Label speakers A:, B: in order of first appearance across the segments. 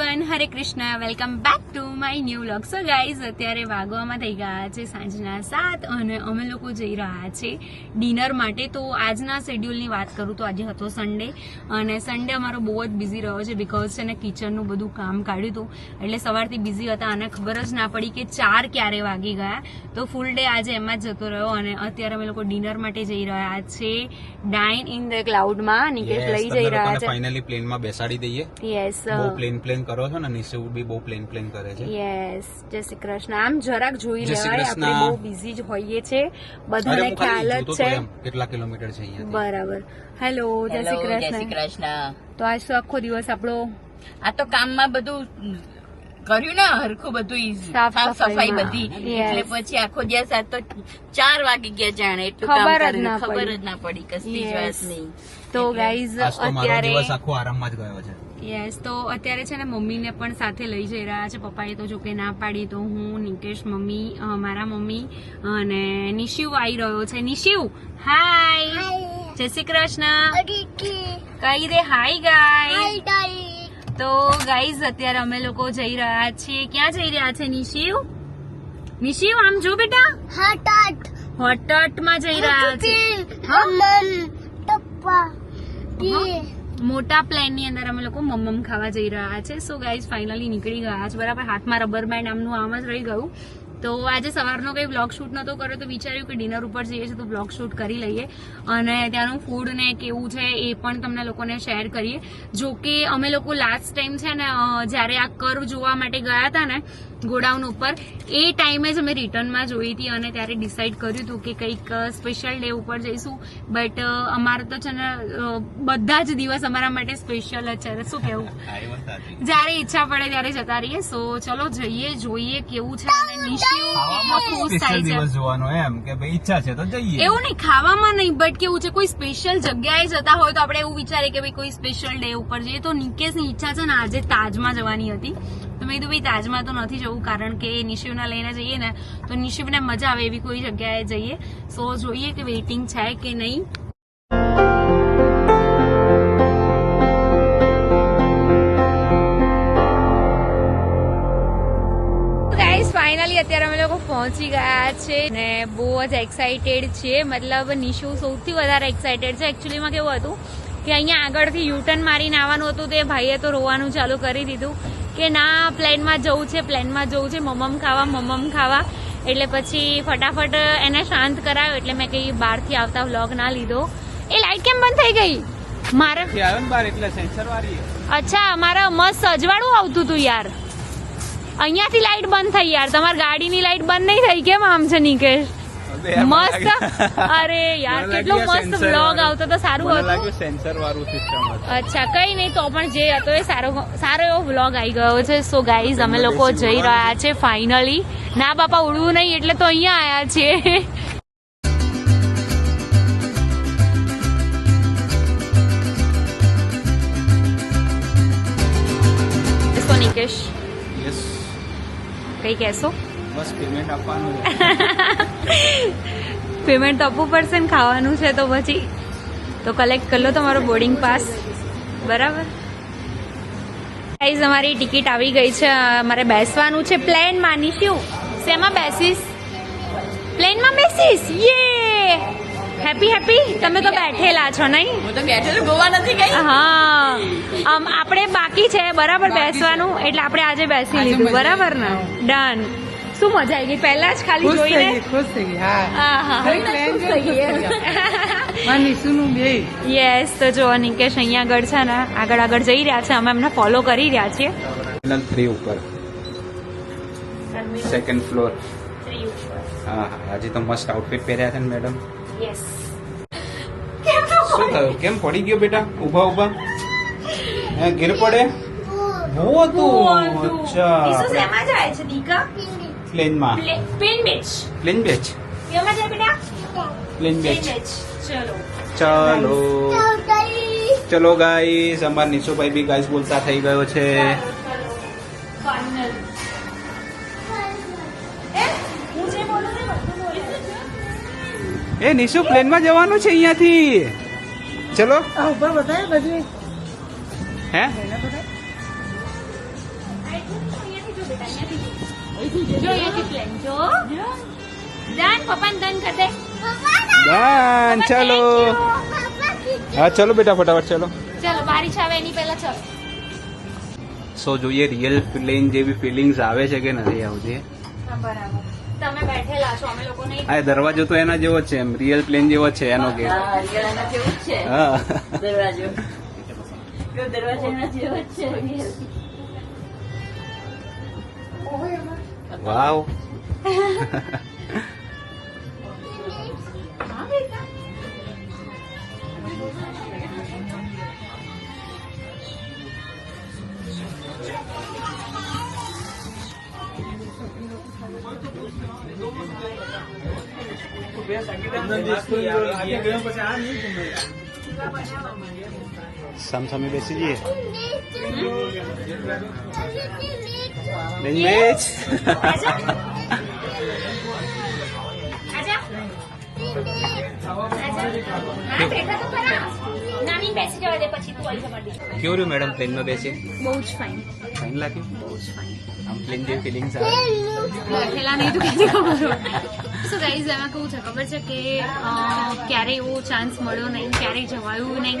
A: Everyone Hare Krishna welcome back to my new vlog so guys અત્યારે વાગવામાં થઈ ગયા છે સાંજના સાત અને અમે લોકો જઈ રહ્યા છે ડિનર માટે. તો આજના શેડ્યુલની વાત કરું તો આજે હતો સન્ડે અને સન્ડે અમારો બહુ જ બિઝી રહ્યો છે બિકોઝ છે ને કિચનનું બધું કામ કાઢ્યું હતું. એટલે સવારથી બિઝી હતા અને ખબર જ ના પડી કે ચાર ક્યારે વાગી ગયા. તો ફૂલ ડે આજે એમાં જ જતો રહ્યો અને અત્યારે અમે લોકો ડિનર માટે જઈ રહ્યા છે. ડાઇન ઇન ધ ક્લાઉડમાં નિકેશ લઈ જઈ રહ્યા છે.
B: ફાઇનલી પ્લેનમાં બેસાડી દઈએ.
A: યસ
B: પ્લેન પ્લેન કરો છો ને નિશુ બી બહુ પ્લેન પ્લેન કરે છે?
A: યસ જય શ્રી કૃષ્ણ. આમ જરાક જોઈ લેવાય આપણે બહુ બિઝી જ હોઈએ છે. બધાને ખ્યાલ જ છે.
B: કેટલા કિલોમીટર છે અહીંયા
A: બરાબર. હેલો જય શ્રી
C: કૃષ્ણ જય શ્રી
A: કૃષ્ણ. તો આજ તો આખો દિવસ આપણો?
C: આ તો કામમાં બધું કર્યું ને હરખું બધું
A: સાફ
C: સાફ સફાઈ બધી. એટલે પછી આખો દિવસ આજ તો ચાર વાગી ગયા જાણે. એટલું કામ
A: ખબર જ ના
C: ખબર
A: પડી.
C: જ ના પડી કશી જ વાત નહીં.
A: તો ગાઈઝ અત્યારે
B: આખો આરામમાં જ ગયો છે.
A: યસ તો અત્યારે છે ને મમ્મીને પણ સાથે લઈ જઈ રહ્યા છે. પપ્પાએ તો જોકે ના પાડી તો હું નિકેશ મમ્મી મારા મમ્મી અને નિશિવ આવી રહ્યો છે. નિશિવ હાય જય શ્રી કૃષ્ણ. કઈ રે હાય ગાય તો ગાઈઝ અત્યારે અમે લોકો જઈ રહ્યા છીએ. ક્યાં જઈ રહ્યા છે નિશિવ? નિશિવ આમ જો બેટા. હોટટમાં જઈ રહ્યા છીએ મોટા પ્લેનની અંદર અમે લોકો મમ્મમ ખાવા જઈ રહ્યા છે. સો ગાઈઝ ફાઇનલી નીકળી ગયા છે. બરાબર, હાથમાં રબર બેન્ડ આમનું આમ જ રહી ગયું. તો આજે સવારનો કંઈ બ્લોગ શૂટ નહોતો કર્યો તો વિચાર્યું કે ડિનર ઉપર જઈએ છીએ તો બ્લોગ શૂટ કરી લઈએ. અને ત્યાંનું ફૂડ ને કેવું છે એ પણ તમને લોકોને શેર કરીએ. જો કે અમે લોકો લાસ્ટ ટાઈમ છે ને જ્યારે આ કર્વ જોવા માટે ગયા હતા ને ગોડાઉન ઉપર એ ટાઈમે જ અમે રિટર્નમાં જોઈ હતી અને ત્યારે ડિસાઇડ કર્યું હતું કે કંઈક સ્પેશિયલ ડે ઉપર જઈશું. બટ અમારે તો છે ને બધા જ દિવસ અમારા માટે સ્પેશિયલ જ છે. શું કેવું? જ્યારે ઈચ્છા પડે ત્યારે જતા રહીએ. સો ચલો જઈએ જોઈએ કેવું છે અને
B: સ્પેશિયલ દિવસ જોવાનો એમ? કે ભાઈ ઈચ્છા છે તો જઈએ.
A: એવું નહીં ખાવામાં નહીં બટ કેવું છે કોઈ સ્પેશિયલ જગ્યાએ જતા હોય તો આપણે એવું વિચારીએ કે ભાઈ કોઈ સ્પેશિયલ ડે ઉપર જઈએ. તો નિકેશની ઈચ્છા છે ને આજે તાજમાં જવાની હતી. તો મેં કીધું ભાઈ તાજમાં તો નથી જવું કારણ કે નિશિવના લઈને જઈએ ને તો નિશિવને મજા આવે એવી કોઈ જગ્યાએ જઈએ. સો જોઈએ કે વેઇટિંગ છે કે નહીં. અત્યારે અમે લોકો પહોંચી ગયા છે ને બહુ જ એક્સાઇટેડ છીએ મતલબ નિશુ સૌથી વધારે એક્સાઇટેડ છે. એકચ્યુઅલીમાં કેવું હતું કે અહીંયા આગળથી યુટર્ન મારીને આવવાનું હતું તે ભાઈએ તો રોવાનું ચાલુ કરી દીધું કે ના પ્લેનમાં જવું છે પ્લેનમાં જવું છે. મમમ ખાવા મમમ ખાવા. એટલે પછી ફટાફટ એને શાંત કરાયો. એટલે મેં કઈ બહારથી આવતા વ્લોગ ના લીધો. એ લાઇટ કેમ બંધ થઈ ગઈ? મારે અચ્છા મારા મસ્ત સજવાળું આવતું હતું યાર. અહીંયાથી લાઈટ બંધ થઈ યાર. તમારી ગાડીની લાઈટ બંધ નહીં થઈ? કેમ આમ છે નિકેશ? મસ્ત? અરે યાર કેટલો મસ્ત બ્લોગ આવતો તો સારું હતું.
B: સેન્સર વાળું સિસ્ટમ
A: અચ્છા કઈ નહીં તો પણ જે હતો એ સારો સારો એવો વ્લોગ આવી ગયો છે. સો ગાઈઝ અમે લોકો જઈ રહ્યા છે. ફાઇનલી ના બાપા ઉડવું નહીં એટલે તો અહીંયા આયા છીએ નિકેશ કઈ કહેશો?
B: બસ પેમેન્ટ આપવાનું
A: પેમેન્ટ તો આપવું પડશે ને ખાવાનું છે તો પછી. તો કલેક્ટ કરી લો તમારો બોર્ડિંગ પાસ બરાબર? ગાઈઝ અમારી ટિકિટ આવી ગઈ છે. અમારે બેસવાનું છે. પ્લેનમાં નિશુ શેમાં બેસીશ? પ્લેનમાં બેસીશ? યે હેપી હેપી તમે તો બેઠેલા છો નહીં?
C: હું તો બેઠેલું ગોવા નથી ગઈ?
A: હા. આપણે બાકી છે બરાબર બેસવાનું એટલે આપણે આજે બેસી લીધું બરાબર ને? ડન શું મજા આવી ગઈ? પહેલા જ ખાલી જોઈને?
D: ખુશ થઈ ગઈ હા. બે.
A: યસ તો જો નિકેશ અહીંયા આગળ છે ને આગળ આગળ જઈ રહ્યા છે. અમે એમને ફોલો કરી રહ્યા છીએ.
B: થ્રી ઉપર. સેકન્ડ ફ્લોર હા હા આજે તો મસ્ત આઉટફિટ પહેર્યા છે ને મેડમ
A: યસ
B: શું થયું? કેમ પડી ગયો બેટા? ઊભા ઊભા. હે ગીર પડે? બહુ હતું. અચ્છા.
A: શેમાં જાય છે દીકા?
B: પ્લેનમાં.
A: પ્લેન બેચ.
B: પ્લેન બેચ?
A: કેમાં જાય બેટા?
B: પ્લેન બેચ.
A: ચલો.
B: ચાલો. ચલો ગાઈસ અમાર નિશુભાઈ બી ગાઈસ બોલતા થઈ ગયો છે. એ નિશુ પ્લેનમાં જવાનું છે અહીંયાથી. ચલો.
D: ઉપર બતાવે બધી
B: હે? ડન ચાલો. હા ચલો બેટા ફટાફટ ચલો.
A: ચલો બારીશ આવે એની પહેલા ચલો.
B: સો જોઈએ રિયલ પ્લેન જેવી ફિલિંગ્સ આવે છે કે નથી આવતી?
A: બરાબર. તમે બેઠેલા છો અમે લોકો નહીં
B: આ દરવાજો તો એના જેવો છે એમ રિયલ પ્લેન જેવો છે એનો કે
C: હા, એના જેવો જ છે.
B: હા.
C: દરવાજો. દરવાજો એના જેવો જ છે.
B: વાવ. સામસામે બેસી જઈએ બેન.
A: આજા
B: કેવું રહ્યું મેડમ પ્લેનમાં બેસી?
A: બહુ જ ફાઇન
B: ફાઇન લાગ્યું?
A: બહુ જ ફાઇન
B: આમ પ્લેન જેવી ફિલિંગ્સ આવે.
A: બેઠેલા નહીં તો કેટલી ખબર સો ગાઈઝ એમાં કેવું છે ખબર છે કે ક્યારે એવો ચાન્સ મળ્યો નહીં ક્યારેય જવાયું નહીં?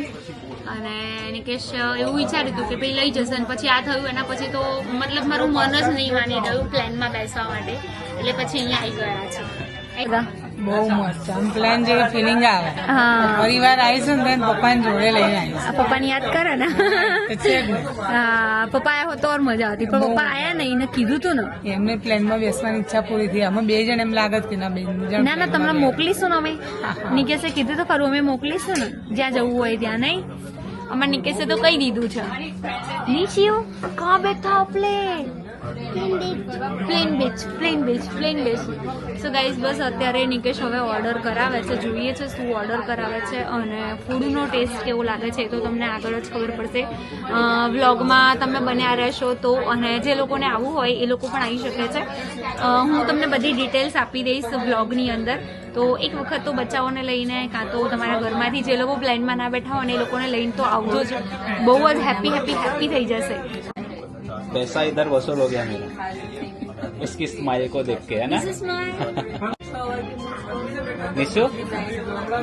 A: અને નિકેશ એવું વિચાર્યું હતું કે ભાઈ લઈ જશે અને પછી આ થયું એના પછી તો મતલબ મારું મન જ નહીં માની રહ્યું પ્લેનમાં બેસવા માટે. એટલે પછી અહીંયા આવી ગયા છે.
D: બહુ મસ્ત. આમ પ્લેન જેવી ફિલિંગ આવે.
A: હા.
D: પરિવાર આવીશું ને પપ્પાને જોડે લઈને આવીશું.
A: પપ્પાને યાદ કરે ને? હા પપ્પા આયા હોત તો ઓર મજા આવતી. પણ પપ્પા આયા નહીં ને કીધું તું ને.
D: એમને પ્લેનમાં બેસવાની ઈચ્છા પૂરી થઈ. અમે બે જણ એમ લાગત કે ના બે જણ
A: ના ના તમને મોકલીશું ને અમે. નિકેશે કીધું તો ખરું અમે મોકલીશું ને. જ્યાં જવું હોય ત્યાં નહીં. અમારે નિકેશે તો કહી દીધું છે. નીચે કા બેઠા plane plane beach plane beach plane beach so guys બસ અત્યારે નિકેશ હવે ઓર્ડર કરાવે છે. જોઈએ છે શું ઓર્ડર કરાવે છે અને ફૂડનો ટેસ્ટ કેવો લાગે છે એ તો તમને આગળ જ ખબર પડશે. વ્લોગમાં તમે બન્યા રહેશો તો અને જે લોકોને આવવું હોય એ લોકો પણ આવી શકે છે. હું તમને બધી ડિટેલ્સ આપી દઈશ વ્લોગની અંદર. તો એક વખત તો બચ્ચાઓને લઈને કાં તો તમારા ઘરમાંથી જે લોકો પ્લેનમાં ના બેઠા હોય ને એ લોકોને લઈને તો આવજો જ. બહુ જ હેપી હેપી હેપી થઈ જશે.
B: पैसा इधर वसूल हो गया मेरा उसकी स्माइल को देख के है ना
A: This is my-
B: निशु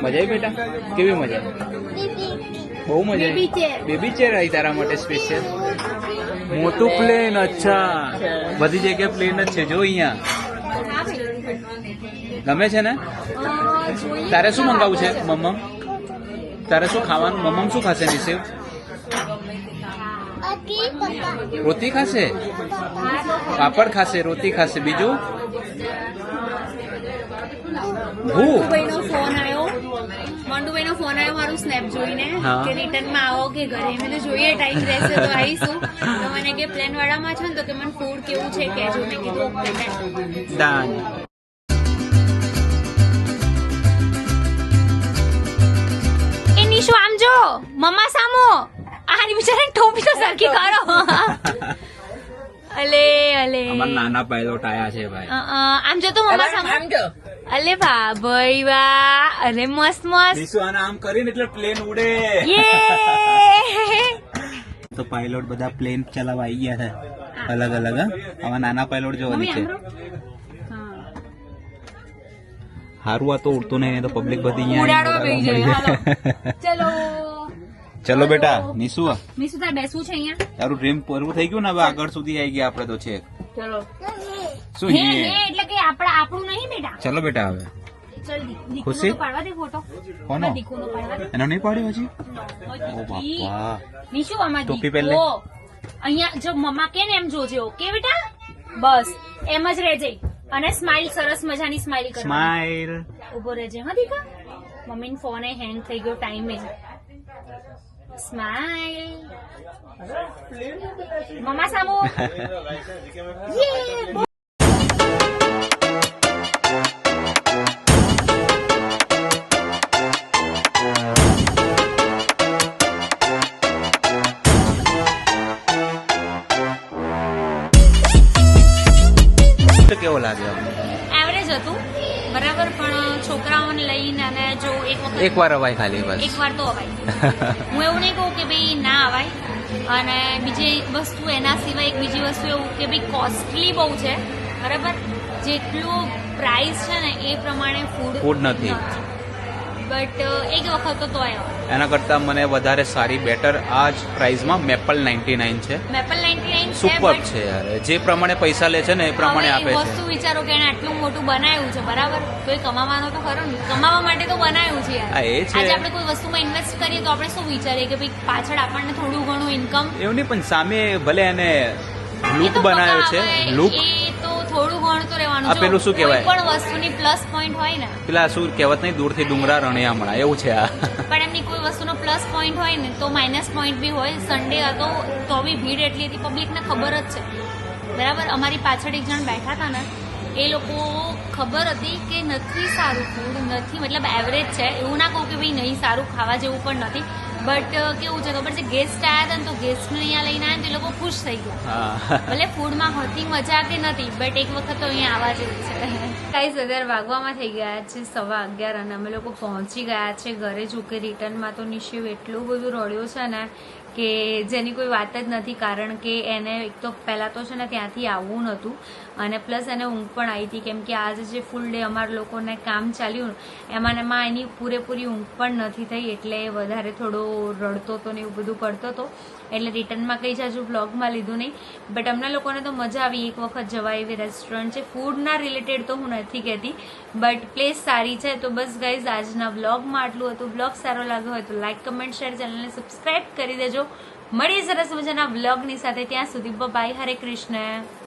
B: મજા આવી બેટા કેવી મજા બહુ મજા
A: Baby chair.
B: બેબી ચેર આવી તારા માટે સ્પેશિયલ મોટું પ્લેન અચ્છા બધી જગ્યાએ પ્લેન જ છે જો અહીંયા ગમે છે ને
A: અ, જોઈએ
B: તારે શું મંગાવવું છે મમ્મમ તારે શું ખાવાનું મમ્મમ શું ખાશે નિશિવ રોટી ખાશે? પાપડ ખાશે રોતી ખાશે. બીજું?
A: મંડુભાઈનો ફોન આવ્યો. મંડુભાઈનો ફોન આવ્યો મારું સ્નેપ જોઈને કે રિટર્નમાં આવો કે ઘરે. મેં તો જોઈએ ટાઈમ રહેશે તો આવીશું. તો મને કે પ્લેન વાળામાં છે ને? તો કે મને ફૂડ કેવું છે કેજો મેં કીધું ઓકે એ નિશુ આમ જો. મમ્મા સામો. આની બિચારાને ટોપી તો સરખી કરો અલે.
B: અમાર નાના પાયલોટ આયા છે ભાઈ.
A: આમ જો તો મમ્મા સામે
C: આમ જો.
A: અલે વાહ ભાઈ વાહ અરે મસ્ત મસ્ત.
B: નિશુ આને આમ કરીને એટલે પ્લેન ઉડે.
A: યે!
B: તો પાયલોટ બધા પ્લેન ચલાવવા આવી ગયા છે. અલગ અલગ હા. આવા નાના પાયલોટ જોવા
A: છે.
B: હારું આ તો ઉડતું નહીં તો પબ્લિક બધી
A: ચલો.
B: ચલો બેટા નિશુ
A: નિશુ તારે બેસવું છે અહીંયા?
B: તારું ડ્રીમ પૂરું થઈ ગયું ને હવે આગળ સુધી આવી ગયા આપણે તો છે.
C: ચલો.
B: શું
A: હે એટલે કે આપણા આપણું નહીં બેટા.
B: ચલો બેટા હવે. ખુશી?
A: તો પાડવા દે ફોટો.
B: કોનો?
A: દીકુનો પાડવા દે.
B: એનો નહીં પાડ્યો હજી? ઓ બાપા.
A: નિશુ આમાં
B: ટોપી
A: દીકો. અહીંયા જો મમ્મા કે ને એમ જોજે ઓકે બેટા? બસ એમ જ રહેજે અને સ્માઈલ સરસ મજાની સ્માઈલ કરવાની.
B: સ્માઈલ
A: ઊભો રહેજે હા દીકા? મમ્મીનો ફોન એ હેંગ થઈ ગયો ટાઈમે મમ્મા સામો યે, બહુ એક
B: વાર અવાય ખાલી બસ.
A: એક વાર તો અવાય. હું એવું નહીં કહું કે ભાઈ ના અવાય. અને બીજી વસ્તુ એના સિવાય એક બીજી વસ્તુ એવું કે ભાઈ કોસ્ટલી બહુ છે. બરાબર? જેટલું પ્રાઇસ છે ને એ પ્રમાણે ફૂડ
B: ફૂડ નથી.
A: બટ એક વખત તો તોય
B: એના કરતાં મને વધારે સારી બેટર આ જ પ્રાઇઝમાં મેપલ નાઇન્ટી નાઇન છે.
A: મેપલ નાઇન્ટી નાઇન
B: સુપર છે યાર. જે પ્રમાણે પૈસા લે છે ને એ પ્રમાણે આપે છે.
A: વસ્તુ વિચારો કે એને આટલું મોટું બનાવ્યું છે બરાબર? તો એ કમાવાનો તો ખરો ને. કમાવા માટે તો બનાવ્યું છે યાર.
B: એ છે.
A: આજે આપણે કોઈ વસ્તુમાં ઇન્વેસ્ટ કરીએ તો આપણે શું વિચારીએ કે ભાઈ પાછળ આપણને થોડું ઘણું ઇન્કમ
B: એવું નહીં પણ સામે ભલે એને લુક બનાવ્યો છે લુક
A: એ તો થોડું ઘણું તો રહેવાનું?
B: આ પેલું શું કહેવાય?
A: પણ વસ્તુની પ્લસ પોઈન્ટ હોય ને.
B: પેલા શું કહેવત નહીં? દૂરથી ડુંગરા રણિયામણા એવું છે આ.
A: પણ એમની કોઈ વસ્તુનો પ્લસ પોઈન્ટ હોય ને તો માઇનસ પોઈન્ટ બી હોય. સન્ડે હતો તો બી ભીડ એટલી હતી પબ્લિકને ખબર જ છે. બરાબર? અમારી પાછળ એક જણ બેઠા હતા ને એ લોકો ખબર હતી કે નથી સારું ફૂડ નથી મતલબ એવરેજ છે. એવું ના કહું કે ભાઈ નહીં સારું ખાવા જેવું પણ નથી. બટ કેવું છે ખબર છે? ગેસ્ટ આવ્યા હતા ને તો ગેસ્ટને અહીંયા લઈને આવ્યા તો એ લોકો ખુશ થઈ ગયા.
B: હા.
A: ભલે ફૂડમાં હતી મજા કે નથી બટ એક વખત તો અહીંયા આવવા જેવું છે. કાંઈ અત્યારે વાગવામાં થઈ ગયા છે સવા અગિયાર અને અમે લોકો પહોંચી ગયા છે ઘરે જો કે રિટર્નમાં તો નિશિવ એટલું બધું રડ્યો છે ને કે જેની કોઈ વાત જ નથી કારણ કે એને એક તો પહેલાં તો છે ને ત્યાંથી આવવું નહોતું. અને પ્લસ એને ઊંઘ પણ આવી હતી કેમ કે આજે જે ફૂલ ડે અમારા લોકોને કામ ચાલ્યું એમાં એમાં એની પૂરેપૂરી ઊંઘ પણ નથી થઈ, એટલે વધારે થોડો રડતો હતો ને એવું બધું કરતો હતો. એટલે રિટર્નમાં કંઈ જાજુ બ્લોગમાં લીધું નહીં. બટ અમને લોકોને તો મજા આવી એક વખત જવાય એવી રેસ્ટોરન્ટ છે. ફૂડના રિલેટેડ તો હું નથી કહેતી બટ પ્લેસ સારી છે. તો બસ ગાઈઝ આજના બ્લોગમાં આટલું હતું. બ્લોગ સારો લાગ્યો હોય તો લાઇક કમેન્ટ શેર ચેનલને સબસ્ક્રાઈબ કરી દેજો. મળીએ સરસ મજાના બ્લોગની સાથે. ત્યાં સુધી બાય હરે કૃષ્ણ.